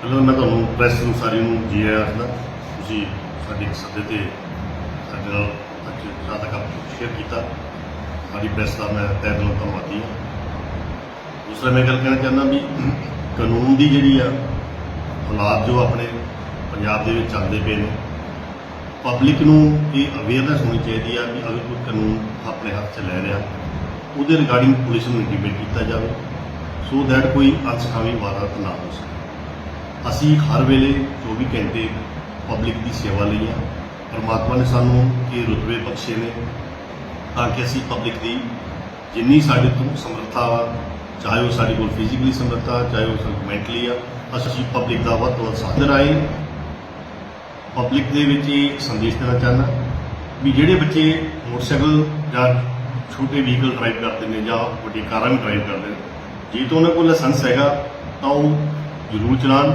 ਪਹਿਲਾਂ ਮੈਂ ਤੁਹਾਨੂੰ ਪ੍ਰੈਸ ਨੂੰ ਸਾਰੀ ਨੂੰ ਜੀ ਆਇਆਂ ਆਖਦਾ ਤੁਸੀਂ ਸਾਡੇ ਇੱਕ ਸੱਦੇ ਤੇ ਸਾਡੇ ਨਾਲ ਅੱਜ ਰਾਤ ਤੱਕ ਸ਼ੇਅਰ ਕੀਤਾ। ਸਾਡੀ ਪ੍ਰੈਸ ਦਾ ਮੈਂ ਤਹਿ ਦਿਲੋਂ ਧੰਨਵਾਦੀ ਹਾਂ। ਦੂਸਰਾ ਮੈਂ ਗੱਲ ਕਹਿਣਾ ਚਾਹੁੰਦਾ ਵੀ ਕਾਨੂੰਨ ਦੀ ਜਿਹੜੀ ਆ, ਹਾਲਾਤ ਜੋ ਆਪਣੇ ਪੰਜਾਬ ਦੇ ਵਿੱਚ ਚੱਲਦੇ ਪਏ ਨੇ ਪਬਲਿਕ ਨੂੰ ਇਹ ਅਵੇਅਰਨੈਸ ਹੋਣੀ ਚਾਹੀਦੀ ਆ ਵੀ ਅਗਰ ਕੋਈ ਕਾਨੂੰਨ ਆਪਣੇ ਹੱਥ 'ਚ ਲੈ ਰਿਹਾ, ਉਹਦੇ ਰਿਗਾਰਡਿੰਗ ਪੁਲਿਸ ਨੂੰ ਇੰਟੀਮੇਟ ਕੀਤਾ ਜਾਵੇ ਸੋ ਦੈਟ ਕੋਈ ਅਨਸਖਾਵੀ ਵਾਰਦਾਤ ਨਾ ਹੋ ਸਕੇ। ਅਸੀਂ ਹਰ ਵੇਲੇ 24 ਘੰਟੇ ਪਬਲਿਕ ਦੀ ਸੇਵਾ ਲਈ ਆ ਪਰਮਾਤਮਾ ਨੇ ਸਾਨੂੰ ਇਹ ਰੁਤਬੇ ਬਖਸ਼ੇ ਨੇ ਤਾਂ ਕਿ ਅਸੀਂ ਪਬਲਿਕ ਦੀ ਜਿੰਨੀ ਸਾਡੇ ਤੋਂ ਸਮਰੱਥਾ ਵਾ, ਚਾਹੇ ਉਹ ਸਾਡੇ ਕੋਲ ਫਿਜ਼ੀਕਲੀ ਸਮਰੱਥਾ, ਚਾਹੇ ਉਹ ਸਾਡੇ ਮੈਂਟਲੀ ਆ, ਅਸੀਂ ਪਬਲਿਕ ਦਾ ਵੱਧ ਤੋਂ ਵੱਧ ਸਾਥ ਰਾਈ ਪਬਲਿਕ ਦੇ ਵਿੱਚ ਇਹ ਸੰਦੇਸ਼ ਦੇਣਾ ਚਾਹੁੰਦਾ ਵੀ ਜਿਹੜੇ ਬੱਚੇ ਮੋਟਰਸਾਈਕਲ ਜਾਂ ਛੋਟੇ ਵਹੀਕਲ ਡਰਾਈਵ ਕਰਦੇ ਨੇ ਜਾਂ ਵੱਡੀ ਕਾਰਾਂ ਵੀ ਡਰਾਈਵ ਕਰਦੇ ਨੇ, ਜੇ ਤਾਂ ਉਹਨਾਂ ਕੋਲ ਲਾਇਸੈਂਸ ਹੈਗਾ, ਤਾਂ ਉਹ ਜ਼ਰੂਰ ਚਲਾਉਣ।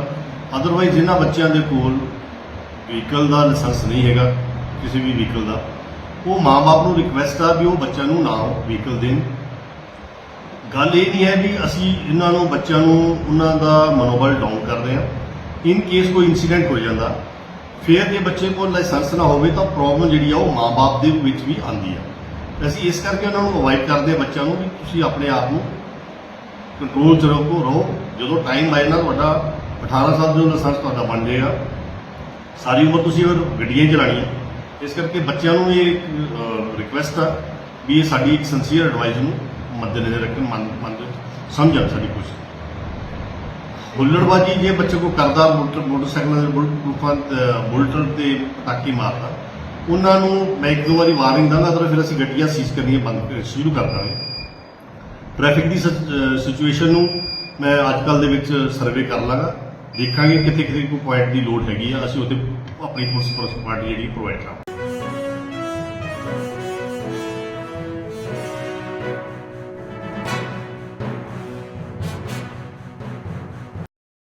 ਅਦਰਵਾਈਜ਼ ਜਿਨ੍ਹਾਂ ਬੱਚਿਆਂ ਦੇ ਕੋਲ ਵਹੀਕਲ ਦਾ ਲਾਇਸੈਂਸ ਨਹੀਂ ਹੈਗਾ, ਕਿਸੇ ਵੀ ਵਹੀਕਲ ਦਾ। ਉਹ ਮਾਪੇ ਨੂੰ ਰਿਕਵੈਸਟ ਆ ਵੀ ਉਹ ਬੱਚਿਆਂ ਨੂੰ ਨਾ ਵਹੀਕਲ ਦੇਣ। ਗੱਲ ਇਹ ਨਹੀਂ ਹੈ ਵੀ ਅਸੀਂ ਇਹਨਾਂ ਨੂੰ, ਬੱਚਿਆਂ ਨੂੰ ਉਹਨਾਂ ਦਾ ਮਨੋਬਲ ਡਾਊਨ ਕਰਦੇ ਹਾਂ। ਇਨ ਕੇਸ ਕੋਈ ਇਨਸੀਡੈਂਟ ਹੋ ਜਾਂਦਾ, ਫਿਰ ਜੇ ਬੱਚੇ ਕੋਲ ਲਾਇਸੈਂਸ ਨਾ ਹੋਵੇ ਤਾਂ ਪ੍ਰੋਬਲਮ ਜਿਹੜੀ ਆ ਉਹ ਮਾਪੇ ਦੇ ਵਿੱਚ ਵੀ ਆਉਂਦੀ ਆ। ਅਸੀਂ ਇਸ ਕਰਕੇ ਉਹਨਾਂ ਨੂੰ ਅਵਾਇਡ ਕਰਦੇ ਹਾਂ ਬੱਚਿਆਂ ਨੂੰ ਵੀ ਤੁਸੀਂ ਆਪਣੇ ਆਪ ਨੂੰ ਕੰਟਰੋਲ ਚ ਰੱਖੋ ਰਹੋ। ਜਦੋਂ ਟਾਈਮ ਆਏ ਨਾ ਤੁਹਾਡਾ 18 ਸਾਲ ਦਾ ਲਾਇਸੈਂਸ ਤੁਹਾਡਾ ਬਣ ਜਾਏਗਾ। ਸਾਰੀ ਉਮਰ ਤੁਸੀਂ ਫਿਰ ਗੱਡੀਆਂ ਹੀ ਚਲਾਉਣੀਆਂ। ਇਸ ਕਰਕੇ ਬੱਚਿਆਂ ਨੂੰ ਇਹ ਰਿਕੁਐਸਟ ਆ ਵੀ ਇਹ ਸਾਡੀ ਇੱਕ ਸਿੰਸੀਅਰ ਐਡਵਾਈਸ ਨੂੰ ਮੱਦੇਨਜ਼ਰ ਰੱਖਣ, ਮੰਨ ਮੰਨ ਸਮਝਣ ਸਾਡੀ ਕੋਸ਼ਿਸ਼। ਹੁੱਲੜਬਾਜੀ ਜੇ ਬੱਚੇ ਕੋ ਕਰਦਾ, ਮੋਟਰ, ਮੋਟਰਸਾਈਕਲ ਦੇ ਬੁਲਟ ਬੁਲਟਰ ਤੇ ਪਟਾਕੇ ਮਾਰਦਾ, ਉਹਨਾਂ ਨੂੰ ਮੈਂ ਇੱਕ ਦੋ ਵਾਰੀ ਵਾਰਨਿੰਗ ਦਾਂਗਾ ਤਾਂ ਫਿਰ ਅਸੀਂ ਗੱਡੀਆਂ ਸੀਜ਼ ਕਰਨੀਆਂ ਬੰਦ ਕਰ- ਸ਼ੁਰੂ ਕਰ ਦਾਂਗੇ। ਟ੍ਰੈਫਿਕ ਦੀ ਸਿਚੁਏਸ਼ਨ ਨੂੰ ਮੈਂ ਅੱਜ ਕੱਲ ਦੇ ਵਿੱਚ ਸਰਵੇ ਕਰ ਲਾਂਗਾ। ਦੇਖਾਂਗੇ ਕਿੱਥੇ ਕਿੱਥੇ ਕੋਈ ਪੁਆਇੰਟ ਦੀ ਲੋੜ ਹੈਗੀ ਆ। ਅਸੀਂ ਉੱਥੇ ਆਪਣੀ ਪੁਲਿਸ ਪਾਰਟੀ ਜਿਹੜੀ ਪ੍ਰੋਵਾਈਡ ਕਰਾਂਗੇ।